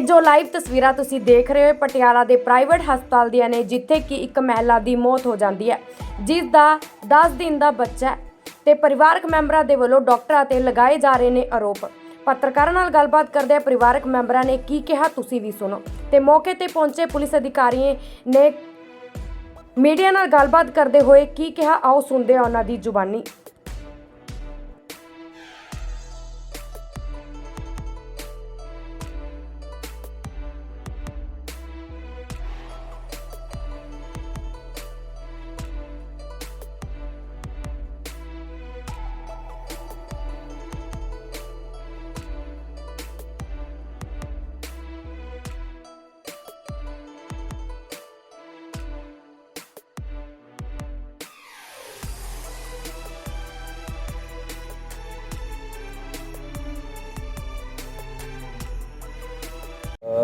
ਇਹ ਜੋ ਲਾਈਵ ਤਸਵੀਰਾਂ ਤੁਸੀਂ ਦੇਖ ਰਹੇ ਹੋ ਪਟਿਆਲਾ ਦੇ ਪ੍ਰਾਈਵੇਟ ਹਸਪਤਾਲ ਦੀਆਂ ਨੇ, ਜਿੱਥੇ ਕਿ ਇੱਕ ਮਹਿਲਾ ਦੀ ਮੌਤ ਹੋ ਜਾਂਦੀ ਹੈ, ਜਿਸ ਦਾ 10 ਦਿਨ ਦਾ ਬੱਚਾ ਹੈ ਤੇ ਪਰਿਵਾਰਕ ਮੈਂਬਰਾਂ ਦੇ ਵੱਲੋਂ ਡਾਕਟਰਾਂ ਤੇ ਲਗਾਏ ਜਾ ਰਹੇ ਨੇ ਆਰੋਪ। ਪੱਤਰਕਾਰਾਂ ਨਾਲ ਗੱਲਬਾਤ ਕਰਦੇ ਪਰਿਵਾਰਕ ਮੈਂਬਰਾਂ ਨੇ ਕੀ ਕਿਹਾ, ਤੁਸੀਂ ਵੀ ਸੁਣੋ। ਤੇ ਮੌਕੇ ਤੇ ਪਹੁੰਚੇ ਪੁਲਿਸ ਅਧਿਕਾਰੀ ਨੇ ਮੀਡੀਆ ਨਾਲ ਗੱਲਬਾਤ ਕਰਦੇ ਹੋਏ ਕੀ ਕਿਹਾ, ਆਓ ਸੁਣਦੇ ਆ ਉਹਨਾਂ ਦੀ ਜ਼ੁਬਾਨੀ।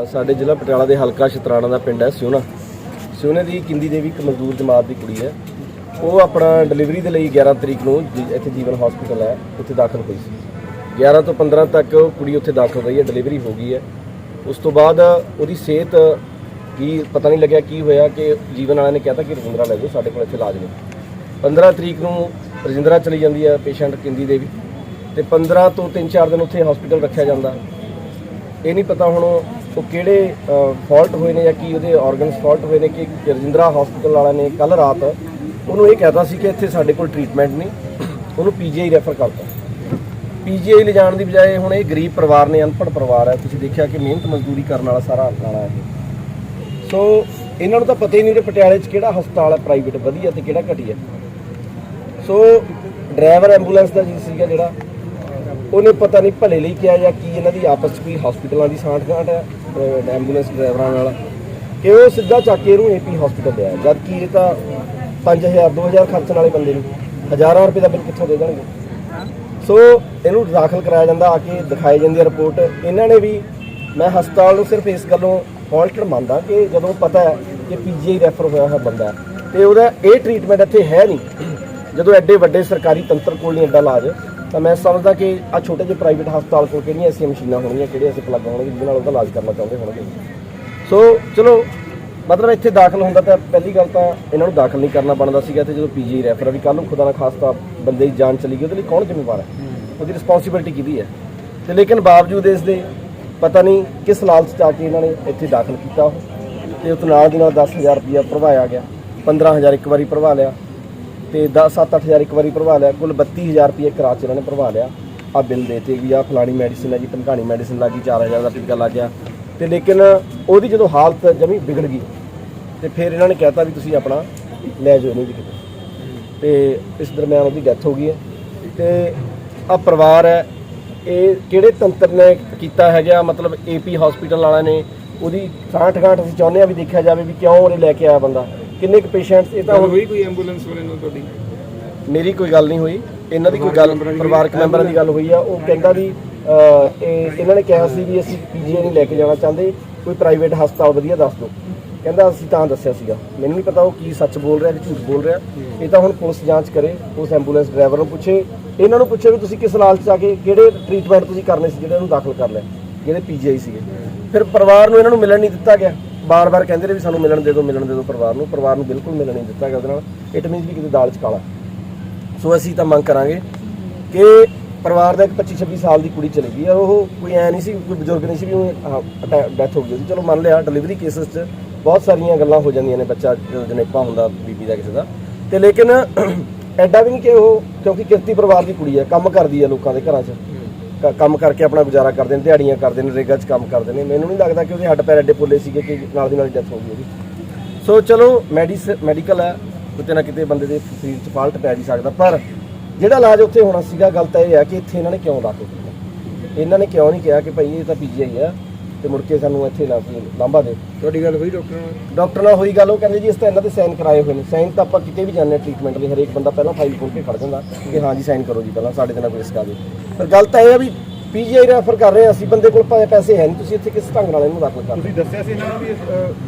ਸਾਡੇ ਜ਼ਿਲ੍ਹਾ ਪਟਿਆਲਾ ਦੇ ਹਲਕਾ ਸ਼ਤਰਾਣਾ ਦਾ ਪਿੰਡ ਹੈ ਸਿਉਨਾ ਸਿਉਨੇ ਦੀ ਕਿੰਦੀ ਦੇਵੀ ਇੱਕ ਮਜ਼ਦੂਰ ਜਮਾਤ ਦੀ ਕੁੜੀ ਹੈ। ਉਹ ਆਪਣਾ ਡਿਲੀਵਰੀ ਦੇ ਲਈ 11 ਤਰੀਕ ਨੂੰ ਜੀ- ਇੱਥੇ ਜੀਵਨ ਹਸਪੀਟਲ ਹੈ, ਉੱਥੇ ਦਾਖਲ ਹੋਈ ਸੀ। 11 ਤੋਂ 15 ਤੱਕ ਉਹ ਕੁੜੀ ਉੱਥੇ ਦਾਖਲ ਰਹੀ ਹੈ ਡਿਲੀਵਰੀ ਹੋ ਗਈ ਹੈ। ਉਸ ਤੋਂ ਬਾਅਦ ਉਹਦੀ ਸਿਹਤ ਕੀ ਪਤਾ ਨਹੀਂ ਲੱਗਿਆ ਕੀ ਹੋਇਆ ਕਿ ਜੀਵਨ ਵਾਲਿਆਂ ਨੇ ਕਹਿਤਾ ਕਿ ਰਜਿੰਦਰਾ ਲੈ ਜਾਓ, ਸਾਡੇ ਕੋਲ ਇੱਥੇ ਇਲਾਜ ਨਹੀਂ। 15 ਤਰੀਕ ਨੂੰ ਰਜਿੰਦਰਾ ਚਲੀ ਜਾਂਦੀ ਹੈ ਪੇਸ਼ੈਂਟ ਕਿੰਦੀ ਦੇਵੀ ਤੇ 15 ਤੋਂ 3-4 ਦਿਨ ਉੱਥੇ ਹਸਪੀਟਲ ਰੱਖਿਆ ਜਾਂਦਾ। ਇਹ ਨਹੀਂ ਪਤਾ ਹੁਣ ਉਹ ਕਿਹੜੇ ਫਾਲਟ ਹੋਏ ਨੇ ਜਾਂ ਕੀ ਉਹਦੇ ਆਰਗਨਸ ਫਾਲਟ ਹੋਏ ਨੇ ਕਿ ਰਜਿੰਦਰਾ ਹਸਪੀਟਲ ਵਾਲਾ ਨੇ ਕੱਲ ਰਾਤ ਉਹਨੂੰ ਇਹ ਕਹਿਤਾ ਸੀ ਕਿ ਇੱਥੇ ਸਾਡੇ ਕੋਲ ਟ੍ਰੀਟਮੈਂਟ ਨਹੀਂ, ਉਹਨੂੰ ਪੀਜੀਆਈ ਰੈਫਰ ਕਰਤਾ। ਪੀਜੀਆਈ ਲਿਜਾਣ ਦੀ ਬਜਾਏ ਹੁਣ ਇਹ ਗਰੀਬ ਪਰਿਵਾਰ ਨੇ, ਅਨਪੜ੍ਹ ਪਰਿਵਾਰ ਹੈ, ਤੁਸੀਂ ਦੇਖਿਆ ਕਿ ਮਿਹਨਤ ਮਜ਼ਦੂਰੀ ਕਰਨ ਵਾਲਾ ਸਾਰਾ ਨਾਲਾ ਹੈ। ਸੋ ਇਹਨਾਂ ਨੂੰ ਤਾਂ ਪਤਾ ਹੀ ਨਹੀਂ ਕਿ ਪਟਿਆਲੇ 'ਚ ਕਿਹੜਾ ਹਸਪਤਾਲ ਹੈ ਪ੍ਰਾਈਵੇਟ ਵਧੀਆ ਤੇ ਕਿਹੜਾ ਘਟੀਆ। ਸੋ ਡਰਾਈਵਰ ਐਂਬੂਲੈਂਸ ਦਾ ਜੀ ਸੀਗਾ ਜਿਹੜਾ ਉਹਨੇ ਪਤਾ ਨਹੀਂ ਭਲੇ ਲਈ ਕਿਹਾ ਜਾਂ ਕੀ ਇਹਨਾਂ ਦੀ ਆਪਸ 'ਚ ਕੋਈ ਹਸਪੀਟਲਾਂ ਦੀ ਸਾਂਠ-ਗਾਂਠ ਹੈ ਪ੍ਰਾਈਵੇਟ ਐਂਬੂਲੈਂਸ ਡਰਾਈਵਰਾਂ ਨਾਲ। ਕਿ ਉਹ ਸਿੱਧਾ ਚੱਕ ਕੇ ਇਹਨੂੰ ਏਪੀ ਹਸਪੀਟਲ ਲਿਆ ਜਦ ਕਿ ਇਹ ਤਾਂ 5000 2000 ਖਰਚਣ ਵਾਲੇ ਬੰਦੇ ਨੂੰ। ਹਜ਼ਾਰਾਂ ਰੁਪਏ ਦਾ ਬਿੱਲ ਕਿੱਥੋਂ ਦੇ ਦੇਣਗੇ? ਸੋ ਇਹਨੂੰ ਦਾਖਲ ਕਰਾਇਆ ਜਾਂਦਾ, ਆ ਕੇ ਦਿਖਾਈ ਜਾਂਦੀ ਹੈ ਰਿਪੋਰਟ ਇਹਨਾਂ ਨੇ ਵੀ, ਮੈਂ ਹਸਪਤਾਲ ਨੂੰ ਸਿਰਫ ਇਸ ਗੱਲੋਂ ਫਾਲਟਡ ਮੰਨਦਾ ਕਿ ਜਦੋਂ ਪਤਾ ਹੈ ਕਿ ਪੀਜੀਆਈ ਰੈਫਰ ਹੋਇਆ ਹੋਇਆ ਬੰਦਾ ਹੈ, ਤੇ ਉਹਦਾ ਇਹ ਟ੍ਰੀਟਮੈਂਟ ਇੱਥੇ ਹੈ ਨਹੀਂ। ਜਦੋਂ ਐਡੇ ਵੱਡੇ ਸਰਕਾਰੀ ਤੰਤਰ ਕੋਲ ਨਹੀਂ ਐਡਾ ਇਲਾਜ। ਤਾਂ ਮੈਂ ਸਮਝਦਾ ਕਿ ਆ ਛੋਟੇ ਜਿਹੇ ਪ੍ਰਾਈਵੇਟ ਹਸਪਤਾਲ ਕੋਲ ਕਿਹੜੀਆਂ ਐਸੀਆਂ ਮਸ਼ੀਨਾਂ ਹੋਣਗੀਆਂ ਕਿਹੜੇ ਐਸੇ ਪਲੱਗ ਹੋਣਗੇ ਜਿਹਦੇ ਨਾਲ ਉਹਦਾ ਇਲਾਜ ਕਰਨਾ ਚਾਹੁੰਦੇ ਹੋਣਗੇ। ਸੋ ਚਲੋ ਮਤਲਬ ਇੱਥੇ ਦਾਖਲ ਹੁੰਦਾ ਤਾਂ ਪਹਿਲੀ ਗੱਲ ਤਾਂ ਇਹਨਾਂ ਨੂੰ ਦਾਖਲ ਨਹੀਂ ਕਰਨਾ ਬਣਦਾ ਸੀਗਾ ਤੇ ਜਦੋਂ ਪੀਜੀ ਰੈਫਰ ਆ ਵੀ ਕੱਲ ਨੂੰ ਖੁਦਾ ਨਾ ਖਾਸਤਾ ਬੰਦੇ ਦੀ ਜਾਨ ਚਲੀ ਗਈ ਉਹਦੇ ਲਈ ਕੌਣ ਜ਼ਿੰਮੇਵਾਰ ਹੈ? ਉਹਦੀ ਰਿਸਪੌਂਸਿਬਿਲਟੀ ਕਿਹਦੀ ਹੈ? ਤੇ ਲੇਕਿਨ ਬਾਵਜੂਦ ਇਸ ਦੇ ਪਤਾ ਨਹੀਂ ਕਿਸ ਲਾਲਚ ਚ ਆ ਕੇ ਇਹਨਾਂ ਨੇ ਇੱਥੇ ਦਾਖਲ ਕੀਤਾ ਉਹ। ਤੇ ਉਸ ਨਾਲ ਦੀ ਨਾਲ 10000 ਰੁਪਇਆ ਭਰਵਾਇਆ ਗਿਆ 15000 ਇੱਕ ਵਾਰੀ ਭਰਵਾ ਲਿਆ। ਤੇ 10 7-8000 ਇੱਕ ਵਾਰੀ ਭਰਵਾ ਲਿਆ, ਕੁੱਲ 32000 ਰੁਪਏ ਕਰਾ ਚ ਇਹਨਾਂ ਨੇ ਭਰਵਾ ਲਿਆ। ਆ ਬਿੱਲ ਦੇਤੇ ਵੀ ਆ ਫਲਾਣੀ ਮੈਡੀਸਿਨ ਹੈ ਜੀ ਧਮਕਾਣੀ ਮੈਡੀਸਿਨ ਲੱਗੀ 4000 ਦਾ ਟਿਕਾ ਲੱਗ ਗਿਆ। ਤੇ ਲੇਕਿਨ ਉਹਦੀ ਜਦੋਂ ਹਾਲਤ ਜਮੀ ਵਿਗੜ ਗਈ, ਤੇ ਫਿਰ ਇਹਨਾਂ ਨੇ ਕਹਿਤਾ ਵੀ ਤੁਸੀਂ ਆਪਣਾ ਲੈ ਜਾਓ ਇਹਨੂੰ ਜੀ ਕਿਤੇ। ਤੇ ਇਸ ਦਰਮਿਆਨ ਉਹਦੀ ਡੈਥ ਹੋ ਗਈ ਹੈ। ਤੇ ਆ ਪਰਿਵਾਰ ਹੈ, ਇਹ ਕਿਹੜੇ ਤੰਤਰ ਨੇ ਕੀਤਾ ਹੈਗਾ? ਮਤਲਬ ਏਪੀ ਹਸਪੀਟਲ ਵਾਲਿਆਂ ਨੇ ਉਹਦੀ ਸਾਂਠ ਗਾਂਠ ਅਸੀਂ ਚਾਹੁੰਦੇ ਆ ਵੀ ਦੇਖਿਆ ਜਾਵੇ ਵੀ ਕਿਉਂ ਉਹਨੇ ਲੈ ਕੇ ਆਇਆ ਬੰਦਾ। ਕਿੰਨੇ ਕੁ ਪੇਸ਼ੈਂਟਸ ਇਹ ਤਾਂ ਗੱਲ ਹੋਈ ਕੋਈ ਐਂਬੂਲੈਂਸ ਵਾਲੇ ਨਾਲ ਤੁਹਾਡੀ? ਮੇਰੀ ਕੋਈ ਗੱਲ ਨਹੀਂ ਹੋਈ। ਇਹਨਾਂ ਦੀ ਕੋਈ ਗੱਲ ਪਰਿਵਾਰਕ ਮੈਂਬਰਾਂ ਦੀ ਗੱਲ ਹੋਈ ਆ। ਉਹ ਕਹਿੰਦਾ ਵੀ ਅਹ, ਇਹ ਇਹਨਾਂ ਨੇ ਕਿਹਾ ਸੀ ਵੀ ਅਸੀਂ ਪੀਜੀਆਈ ਨਹੀਂ ਲੈ ਕੇ ਜਾਣਾ ਚਾਹੁੰਦੇ। ਕੋਈ ਪ੍ਰਾਈਵੇਟ ਹਸਪਤਾਲ ਵਧੀਆ ਦੱਸ ਦਿਓ। ਕਹਿੰਦਾ ਅਸੀਂ ਤਾਂ ਦੱਸਿਆ ਸੀਗਾ। ਮੈਨੂੰ ਨਹੀਂ ਪਤਾ ਉਹ ਕੀ ਸੱਚ ਬੋਲ ਰਿਹਾ ਕਿ ਝੂਠ ਬੋਲ ਰਿਹਾ। ਇਹ ਤਾਂ ਹੁਣ ਪੁਲਿਸ ਜਾਂਚ ਕਰੇ ਉਸ ਐਂਬੂਲੈਂਸ ਡਰਾਈਵਰ ਨੂੰ ਪੁੱਛੇ। ਇਹਨਾਂ ਨੂੰ ਪੁੱਛੇ ਵੀ ਤੁਸੀਂ ਕਿਸ ਲਾਲਚ ਚ ਆ ਕੇ ਕਿਹੜੇ ਟ੍ਰੀਟਮੈਂਟ ਤੁਸੀਂ ਕਰਨੇ ਸੀ ਜਿਹੜੇ ਇਹਨੂੰ ਦਾਖਲ ਕਰ ਲਿਆ ਜਿਹੜੇ ਪੀਜੀਆਈ ਸੀਗੇ। ਫਿਰ ਪਰਿਵਾਰ ਨੂੰ ਇਹਨਾਂ ਨੂੰ ਮਿਲਣ ਨਹੀਂ ਦਿੱਤਾ ਗਿਆ। ਬਾਰ-ਬਾਰ ਕਹਿੰਦੇ ਰਹੇ ਵੀ ਸਾਨੂੰ ਮਿਲਣ ਦੇ ਦਿਓ, ਮਿਲਣ ਦੇ ਦਿਓ ਪਰਿਵਾਰ ਨੂੰ। ਪਰਿਵਾਰ ਨੂੰ ਬਿਲਕੁਲ ਮਿਲਣ ਨਹੀਂ ਦਿੱਤਾ ਗਿਆ ਉਹਦੇ ਨਾਲ। ਇਟ ਮੀਨਸ ਵੀ ਕਿਤੇ ਦਾਲ ਚ ਕਾਲਾ। ਸੋ ਅਸੀਂ ਤਾਂ ਮੰਗ ਕਰਾਂਗੇ ਕਿ ਪਰਿਵਾਰ ਦਾ ਇੱਕ 25 26 ਸਾਲ ਦੀ ਕੁੜੀ ਚਲੀ ਗਈ ਔਰ ਉਹ ਕੋਈ ਐ ਨਹੀਂ ਸੀ, ਕੋਈ ਬਜ਼ੁਰਗ ਨਹੀਂ ਸੀ ਵੀ ਡੈਥ ਹੋ ਗਈ ਸੀ ਚਲੋ ਮੰਨ ਲਿਆ ਡਿਲੀਵਰੀ ਕੇਸਸ 'ਚ ਬਹੁਤ ਸਾਰੀਆਂ ਗੱਲਾਂ ਹੋ ਜਾਂਦੀਆਂ ਨੇ ਬੱਚਾ, ਜਦੋਂ ਜਨੇਪਾ ਹੁੰਦਾ, ਬੀਬੀ ਦਾ ਕਿਸੇ ਦਾ। ਤੇ ਲੇਕਿਨ ਐਡਾ ਵੀ ਨਹੀਂ ਕਿ ਉਹ, ਕਿਉਂਕਿ ਕਿਰਤੀ ਪਰਿਵਾਰ ਦੀ ਕੁੜੀ ਹੈ ਕੰਮ ਕਰਦੀ ਹੈ ਲੋਕਾਂ ਦੇ ਘਰਾਂ 'ਚ। ਕੰਮ ਕਰਕੇ ਆਪਣਾ ਗੁਜ਼ਾਰਾ ਕਰਦੇ ਨੇ, ਦਿਹਾੜੀਆਂ ਕਰਦੇ ਨੇ, ਰੇਗਾ 'ਚ ਕੰਮ ਕਰਦੇ ਨੇ। ਮੈਨੂੰ ਨਹੀਂ ਲੱਗਦਾ ਕਿ ਉਹਦੇ ਹੱਡ ਪੈਰ ਐਡੇ ਪੁੱਲੇ ਸੀਗੇ ਕਿ ਨਾਲ ਦੀ ਨਾਲ ਡੈਥ ਹੋ ਗਈ ਉਹਦੀ। ਸੋ ਚਲੋ ਮੈਡੀਸ ਮੈਡੀਕਲ ਹੈ, ਕਿਤੇ ਨਾ ਕਿਤੇ ਬੰਦੇ ਦੇ ਸਰੀਰ 'ਚ ਫਾਲਟ ਪੈ ਜੀ ਸਕਦਾ। ਪਰ ਜਿਹੜਾ ਇਲਾਜ ਉੱਥੇ ਹੋਣਾ ਸੀਗਾ, ਗਲਤ ਇਹ ਹੈ ਕਿ ਇੱਥੇ ਇਹਨਾਂ ਨੇ ਕਿਉਂ ਲਾ ਕੇ ਕੀਤਾ ਇਹਨਾਂ ਨੇ ਕਿਉਂ ਨਹੀਂ ਕਿਹਾ ਕਿ ਭਾਈ ਇਹ ਤਾਂ ਪੀਜੀਆਈ ਆ ਤੇ ਮੁੜ ਕੇ ਸਾਨੂੰ ਇੱਥੇ ਲਾ ਕੇ ਲਾਂਭਾ ਦੇ ਤੁਹਾਡੀ ਗੱਲ ਹੋਈ ਡਾਕਟਰ ਨਾਲ? ਡਾਕਟਰ ਨਾਲ ਹੋਈ ਗੱਲ ਉਹ ਕਹਿੰਦੇ ਜੀ ਇਸ ਤਾਂ ਇਹਨਾਂ ਦੇ ਸਾਈਨ ਕਰਾਏ ਹੋਏ ਨੇ। ਸਾਈਨ ਤਾਂ ਆਪਾਂ ਕਿਤੇ ਵੀ ਜਾਂਦੇ ਟ੍ਰੀਟਮੈਂਟ ਲਈ ਹਰੇਕ ਬੰਦਾ ਪਹਿਲਾਂ ਫਾਈਲ ਖੋਲ ਕੇ ਖੜ ਜਾਂਦਾ ਕਿ ਹਾਂ ਜੀ ਸਾਈਨ ਕਰੋ ਜੀ ਪਹਿਲਾਂ ਸਾਡੇ ਤੇ ਨਾ ਕੋਈ ਰਿਸਕ ਆਵੇ ਪਰ ਗੱਲ ਤਾਂ ਇਹ ਹੈ ਵੀ ਪੀਜੀਆਈ ਰੈਫਰ ਕਰ ਰਹੇ ਹਾਂ ਅਸੀਂ ਬੰਦੇ ਕੋਲ ਭਾਵੇਂ ਪੈਸੇ ਹੈ ਨਹੀਂ ਤੁਸੀਂ ਇੱਥੇ ਕਿਸ ਢੰਗ ਨਾਲ ਇਹਨੂੰ ਦਾਖਲ ਕਰ ਤੁਸੀਂ ਦੱਸਿਆ ਸੀ ਇਹਨਾਂ ਨੂੰ ਵੀ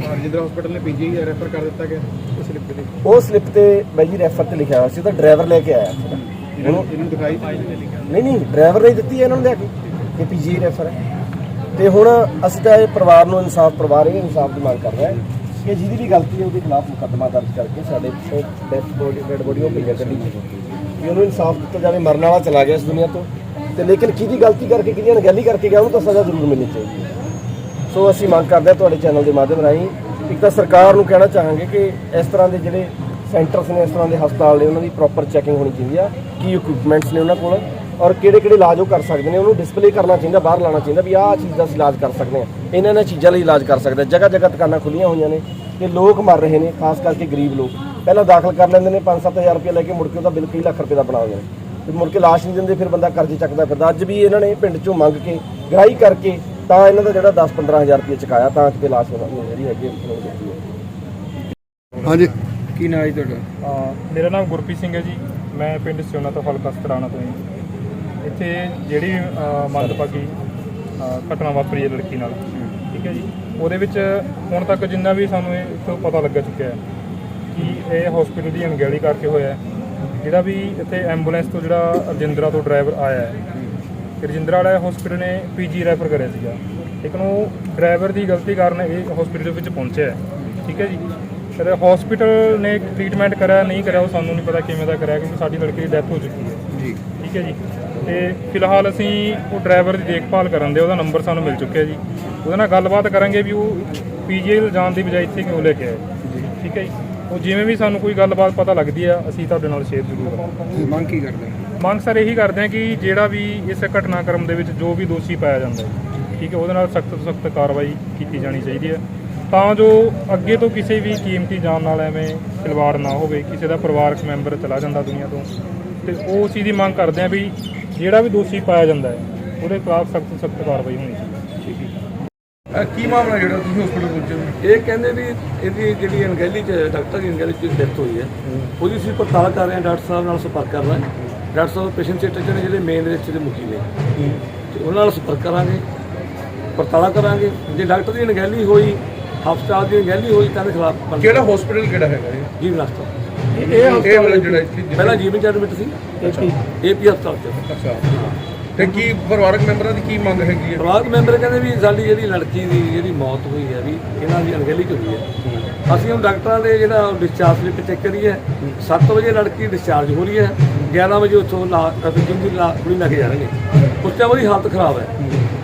ਰਜਿੰਦਰਾ ਹਸਪੀਟਲ ਨੇ ਪੀਜੀ ਰੈਫਰ ਕਰ ਦਿੱਤਾ ਗਿਆ ਉਸ ਸਲਿੱਪ ਤੇ? ਉਹ ਸਲਿੱਪ ਤੇ ਬਾਈ ਜੀ ਰੈਫਰ ਤੇ ਲਿਖਿਆ ਹੋਇਆ ਸੀ ਉਹਦਾ ਡਰਾਈਵਰ ਲੈ ਕੇ ਆਇਆ। ਇਹਨੂੰ ਦਿਖਾਈ? ਨਹੀਂ ਨਹੀਂ ਡਰਾਈਵਰ ਨੇ ਦਿੱਤੀ ਇਹਨਾਂ ਨੂੰ ਲੈ ਕੇ ਇਹ ਪੀਜੀ ਰੈਫਰ ਹੈ। ਤੇ ਹੁਣ ਅਸੀਂ ਤਾਂ ਇਹ ਪਰਿਵਾਰ ਨੂੰ ਇਨਸਾਫ, ਪਰਿਵਾਰ ਇਹ ਇਨਸਾਫ ਦੀ ਮੰਗ ਕਰ ਰਿਹਾ ਹੈ ਕਿ ਜਿਹਦੀ ਵੀ ਗਲਤੀ ਹੈ ਉਹਦੇ ਖਿਲਾਫ ਮੁਕੱਦਮਾ ਦਰਜ ਕਰਕੇ ਸਾਡੇ ਡੈਥ ਬੋਡੀ ਡੈਡ ਬੋਡੀ ਉਹ ਪਈਆ ਕੱਢੀ ਵੀ ਉਹਨੂੰ ਇਨਸਾਫ ਦਿੱਤਾ ਜਾਵੇ, ਮਰਨ ਵਾਲਾ ਚਲਾ ਗਿਆ ਇਸ ਦੁਨੀਆ ਤੋਂ। ਤੇ ਲੇਕਿਨ ਕਿਹਦੀ ਗਲਤੀ ਕਰਕੇ, ਕਿਹਦੀ ਅਣਗਹਿਲੀ ਕਰਕੇ ਗਿਆ, ਉਹਨੂੰ ਤਾਂ ਸਜ਼ਾ ਜ਼ਰੂਰ ਮਿਲਣੀ ਚਾਹੀਦੀ ਹੈ। ਸੋ ਅਸੀਂ ਮੰਗ ਕਰਦੇ ਹਾਂ ਤੁਹਾਡੇ ਚੈਨਲ ਦੇ ਮਾਧਿਅਮ ਰਾਹੀਂ ਇੱਕ ਤਾਂ ਸਰਕਾਰ ਨੂੰ ਕਹਿਣਾ ਚਾਹਾਂਗੇ ਕਿ ਇਸ ਤਰ੍ਹਾਂ ਦੇ ਜਿਹੜੇ ਸੈਂਟਰਸ ਨੇ, ਇਸ ਤਰ੍ਹਾਂ ਦੇ ਹਸਪਤਾਲ ਨੇ, ਉਹਨਾਂ ਦੀ ਪ੍ਰੋਪਰ ਚੈਕਿੰਗ ਹੋਣੀ ਚਾਹੀਦੀ ਆ। ਕੀ ਇਕਵਿਪਮੈਂਟਸ ਨੇ ਉਹਨਾਂ ਕੋਲ? ਔਰ ਕਿਹੜੇ ਕਿਹੜੇ ਇਲਾਜ ਉਹ ਕਰ ਸਕਦੇ ਨੇ ਉਹਨੂੰ ਡਿਸਪਲੇ ਕਰਨਾ ਚਾਹੀਦਾ ਬਾਹਰ ਲਾਣਾ ਚਾਹੀਦਾ ਵੀ ਆਹ ਚੀਜ਼ ਦਾ ਅਸੀਂ ਇਲਾਜ ਕਰ ਸਕਦੇ ਹਾਂ। ਇਹਨਾਂ ਇਹਨਾਂ ਚੀਜ਼ਾਂ ਲਈ ਇਲਾਜ ਕਰ ਸਕਦੇ ਹਾਂ। ਜਗ੍ਹਾ ਜਗ੍ਹਾ ਦੁਕਾਨਾਂ ਖੁੱਲੀਆਂ ਹੋਈਆਂ ਨੇ ਤੇ ਲੋਕ ਮਰ ਰਹੇ ਨੇ ਖਾਸ ਕਰਕੇ ਗਰੀਬ ਲੋਕ। ਪਹਿਲਾਂ ਦਾਖਲ ਕਰ ਲੈਂਦੇ ਨੇ 5-7000 ਰੁਪਏ ਲੈ ਕੇ ਮੁੜ ਕੇ ਉਹਦਾ ਬਿੱਲ ਕਈ ਲੱਖ ਰੁਪਏ ਦਾ ਬਣਾ ਦਿੰਦੇ ਨੇ। ਤੇ ਮੁੜ ਕੇ ਲਾਸ਼ ਨਹੀਂ ਦਿੰਦੇ ਫਿਰ ਬੰਦਾ ਕਰਜ਼ੇ ਚੱਕਦਾ ਫਿਰਦਾ। ਅੱਜ ਵੀ ਇਹਨਾਂ ਨੇ ਪਿੰਡ ਚੋਂ ਮੰਗ ਕੇ ਗ੍ਰਾਹੀ ਕਰਕੇ ਤਾਂ ਇਹਨਾਂ ਦਾ ਜਿਹੜਾ 10-15000 ਰੁਪਏ ਚੁਕਾਇਆ ਤਾਂ ਕਿ ਲਾਸ਼ ਉਹਨਾਂ ਨੂੰ ਜਿਹੜੀ ਹੈਗੀ ਉਹਨਾਂ ਨੂੰ ਦਿੱਤੀ ਹੈ। ਹਾਂਜੀ। ਕੀ ਨਾਂ ਹੈ ਤੁਹਾਡਾ? ਮੇਰਾ ਨਾਮ ਗੁਰਪ੍ਰੀਤ ਸਿੰਘ ਹੈ ਜੀ। ਮੈਂ ਪਿੰਡ ਸਿਉਣਾ ਤੋਂ ਹਲਕਾ ਸਤਰਾਣਾ ਤੋਂ ਹਾਂ ਇੱਥੇ ਜਿਹੜੀ ਮੰਦਭਾਗੀ ਘਟਨਾ ਵਾਪਰੀ ਹੈ ਲੜਕੀ ਨਾਲ। ਠੀਕ ਹੈ ਜੀ? ਉਹਦੇ ਵਿੱਚ ਹੁਣ ਤੱਕ ਜਿੰਨਾ ਵੀ ਸਾਨੂੰ ਇਹ ਤੋਂ ਪਤਾ ਲੱਗ ਚੁੱਕਿਆ ਹੈ ਕਿ ਇਹ ਹਸਪੀਟਲ ਦੀ ਅਣਗਹਿਲੀ ਕਰਕੇ ਹੋਇਆ ਹੈ। ਜਿਹੜਾ ਵੀ ਇੱਥੇ ਐਂਬੂਲੈਂਸ ਤੋਂ ਜਿਹੜਾ ਰਜਿੰਦਰਾ ਤੋਂ ਡਰਾਈਵਰ ਆਇਆ ਹੈ ਰਜਿੰਦਰਾ ਵਾਲਾ ਹਸਪੀਟਲ ਨੇ ਪੀਜੀ ਰੈਫਰ ਕਰਿਆ ਸੀਗਾ। ਲੇਕਿਨ ਉਹ ਡਰਾਈਵਰ ਦੀ ਗਲਤੀ ਕਾਰਨ ਇਹ ਹਸਪੀਟਲ ਵਿੱਚ ਪਹੁੰਚਿਆ ਠੀਕ ਹੈ ਜੀ? ਤੇ ਹਸਪੀਟਲ ਨੇ ਟ੍ਰੀਟਮੈਂਟ ਕਰਿਆ ਨਹੀਂ ਕਰਿਆ ਉਹ ਸਾਨੂੰ ਨਹੀਂ ਪਤਾ ਕਿਵੇਂ ਦਾ ਕਰਿਆ ਕਿਉਂਕਿ ਸਾਡੀ ਲੜਕੀ ਦੀ ਡੈਥ ਹੋ ਚੁੱਕੀ ਹੈ। ਜੀ। ਠੀਕ ਹੈ ਜੀ? ਤੇ ਫਿਲਹਾਲ ਅਸੀਂ ਉਹ ਡਰਾਈਵਰ ਦੀ ਦੇਖਭਾਲ ਕਰਨ ਦੇ ਉਹਦਾ ਨੰਬਰ ਸਾਨੂੰ ਮਿਲ ਚੁੱਕਿਆ ਜੀ। ਉਹਦੇ ਨਾਲ ਗੱਲਬਾਤ ਕਰਾਂਗੇ ਵੀ ਉਹ ਪੀਜੀਆਈ ਜਾਣ ਦੀ ਬਜਾਏ ਇੱਥੇ ਕਿਉਂ ਲੈ ਕੇ ਆਇਆ ਠੀਕ ਹੈ ਜੀ। ਉਹ ਜਿਵੇਂ ਵੀ ਸਾਨੂੰ ਕੋਈ ਗੱਲਬਾਤ ਪਤਾ ਲੱਗਦੀ ਆ ਅਸੀਂ ਤੁਹਾਡੇ ਨਾਲ ਸ਼ੇਅਰ ਜ਼ਰੂਰ ਕਰਾਂਗੇ। ਮੰਗ ਕੀ ਕਰਦੇ ਮੰਗ ਸਰ ਇਹੀ ਕਰਦੇ ਆ ਕਿ ਜਿਹੜਾ ਵੀ ਇਸ ਘਟਨਾਕ੍ਰਮ ਦੇ ਵਿੱਚ ਜੋ ਵੀ ਦੋਸ਼ੀ ਪਾਇਆ ਜਾਂਦਾ ਹੈ ਠੀਕ ਹੈ ਉਹਦੇ ਨਾਲ ਸਖਤ ਤੋਂ ਸਖਤ ਕਾਰਵਾਈ ਕੀਤੀ ਜਾਣੀ ਚਾਹੀਦੀ ਹੈ। ਤਾਂ ਜੋ ਅੱਗੇ ਤੋਂ ਕਿਸੇ ਵੀ ਕੀਮਤੀ ਜਾਨ ਨਾਲ ਐਵੇਂ ਖਿਲਵਾੜ ਨਾ ਹੋਵੇ ਕਿਸੇ ਦਾ ਪਰਿਵਾਰਕ ਮੈਂਬਰ ਚਲਾ ਜਾਂਦਾ ਦੁਨੀਆ ਤੋਂ। ਤੇ ਉਹ ਚੀਜ਼ ਦੀ ਮੰਗ ਕਰਦੇ ਆ ਵੀ ਜਿਹੜਾ ਵੀ ਦੋਸ਼ੀ ਪਾਇਆ ਜਾਂਦਾ ਹੈ ਉਹਦੇ ਖਿਲਾਫ ਸਖਤ ਸਖਤ ਕਾਰਵਾਈ ਹੋਣੀ ਚਾਹੀਦੀ ਹੈ। ਕੀ ਮਾਮਲਾ ਜਿਹੜਾ ਤੁਸੀਂ ਹਸਪੀਟਲ ਪਹੁੰਚੇ ਹੋ? ਇਹ ਕਹਿੰਦੇ ਵੀ ਇਹਦੀ ਜਿਹੜੀ ਅਣਗਹਿਲੀ ਚ ਡਾਕਟਰ ਦੀ ਅਣਗਹਿਲੀ ਚ ਡੈਥ ਹੋਈ ਹੈ। ਉਹਦੀ ਅਸੀਂ ਪੜਤਾਲ ਕਰ ਰਹੇ ਹਾਂ ਡਾਕਟਰ ਸਾਹਿਬ ਨਾਲ ਸੰਪਰਕ ਕਰ ਰਹੇ ਹਾਂ। ਡਾਕਟਰ ਸਾਹਿਬ ਪੇਸ਼ੈਂਟ ਸੈਕਟਰ ਨੇ ਜਿਹੜੇ ਮੇਨ ਵਿੱਚ ਦੇ ਮੁਖੀ ਨੇ। ਤੇ ਉਹਨਾਂ ਨਾਲ ਸੰਪਰਕ ਕਰਾਂਗੇ ਪੜਤਾਲ ਕਰਾਂਗੇ। ਜੇ ਡਾਕਟਰ ਦੀ ਅਣਗਹਿਲੀ ਹੋਈ ਹਸਪਤਾਲ ਦੀ ਅਣਗਹਿਲੀ ਹੋਈ ਤਾਂ ਇਹਦੇ ਖਿਲਾਫ ਕਿਹੜਾ ਹਸਪੀਟਲ ਕਿਹੜਾ ਹੈਗਾ ਇਹ? ਜੀਵਨ ਹਸਪਤਾਲ। ਇਹ ਇਹ ਹਸਪਤਾਲ ਵਾਲਾ ਜਿਹੜਾ ਇੱਥੇ ਪਹਿਲਾਂ ਜੀਵਨ ਚੈਰਿਟੇਬਲ ਸੀ? ਏਪੀ ਹਸਪਤਾਲ ਚ। ਅੱਛਾ। ਤੇ ਕੀ ਪਰਿਵਾਰਕ ਮੈਂਬਰਾਂ ਦੀ ਕੀ ਮੰਗ ਹੈਗੀ ਹੈ? ਪਰਿਵਾਰਕ ਮੈਂਬਰ ਕਹਿੰਦੇ ਵੀ ਸਾਡੀ ਜਿਹੜੀ ਲੜਕੀ ਦੀ ਜਿਹੜੀ ਮੌਤ ਹੋਈ ਹੈ ਵੀ ਇਹਨਾਂ ਦੀ ਅਣਗਹਿਲੀ ਚ ਹੋਈ ਹੈ। ਅਸੀਂ ਹੁਣ ਡਾਕਟਰਾਂ ਦੇ ਜਿਹੜਾ ਡਿਸਚਾਰਜ ਸਲਿੱਪ ਚੈੱਕ ਕਰੀਏ 7 ਵਜੇ ਲੜਕੀ ਡਿਸਚਾਰਜ ਹੋ ਰਹੀ ਹੈ 11 ਵਜੇ ਉੱਥੋਂ ਲਾ ਦੀ ਲਾ ਕੁੜੀ ਲੈ ਕੇ ਜਾ ਰਹੇ ਨੇ ਉਸ ਟਾਈਮ ਉਹਦੀ ਹਾਲਤ ਖਰਾਬ ਹੈ।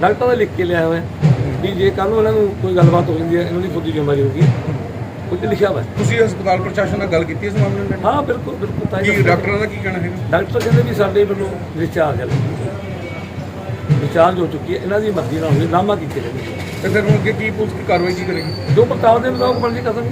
ਡਾਕਟਰ ਨੇ ਲਿਖ ਕੇ ਲਿਆ ਹੋਇਆ ਹੈ ਵੀ ਜੇ ਕੱਲ ਨੂੰ ਇਹਨਾਂ ਨੂੰ ਕੋਈ ਗੱਲਬਾਤ ਹੋ ਜਾਂਦੀ ਹੈ ਇਹਨਾਂ ਦੀ ਖੁਦ ਦੀ ਜ਼ਿੰਮੇਵਾਰੀ ਹੋਊਗੀ ਉੱਤੇ ਲਿਖਿਆ ਹੋਇਆ। ਹੈ। ਤੁਸੀਂ ਹਸਪਤਾਲ ਪ੍ਰਸ਼ਾਸਨ ਨਾਲ ਗੱਲ ਕੀਤੀ ਇਸ ਮਾਮਲੇ ਵਿੱਚ ਹਾਂ ਬਿਲਕੁਲ ਬਿਲਕੁਲ ਤਾਂ ਕੀ। ਡਾਕਟਰਾਂ ਦਾ ਕੀ ਕਹਿਣਾ ਹੈਗਾ? ਡਾਕਟਰ ਕਹਿੰਦੇ ਵੀ ਸਾਡੇ ਵੱਲੋਂ ਡਿਸਚਾਰਜ ਹੈ ਡਿਸਚਾਰਜ ਹੋ ਚੁੱਕੀ ਹੈ ਇਹਨਾਂ ਦੀ ਮਰਜ਼ੀ ਨਾਲ ਹੋਈ ਲਾਮਾ ਕੀਤੇ ਰਹਿੰਦੇ ਤੇ ਫਿਰ ਹੁਣ ਅੱਗੇ ਕੀ ਪੁਲਿਸ ਕੀ ਕਾਰਵਾਈ ਕੀ ਕਰੇਗੀ? ਜੋ ਪਰਤਾਲ ਦੇ ਮੁਤਾਬਕ ਬਣਦੀ ਕਰਾਂਗੇ।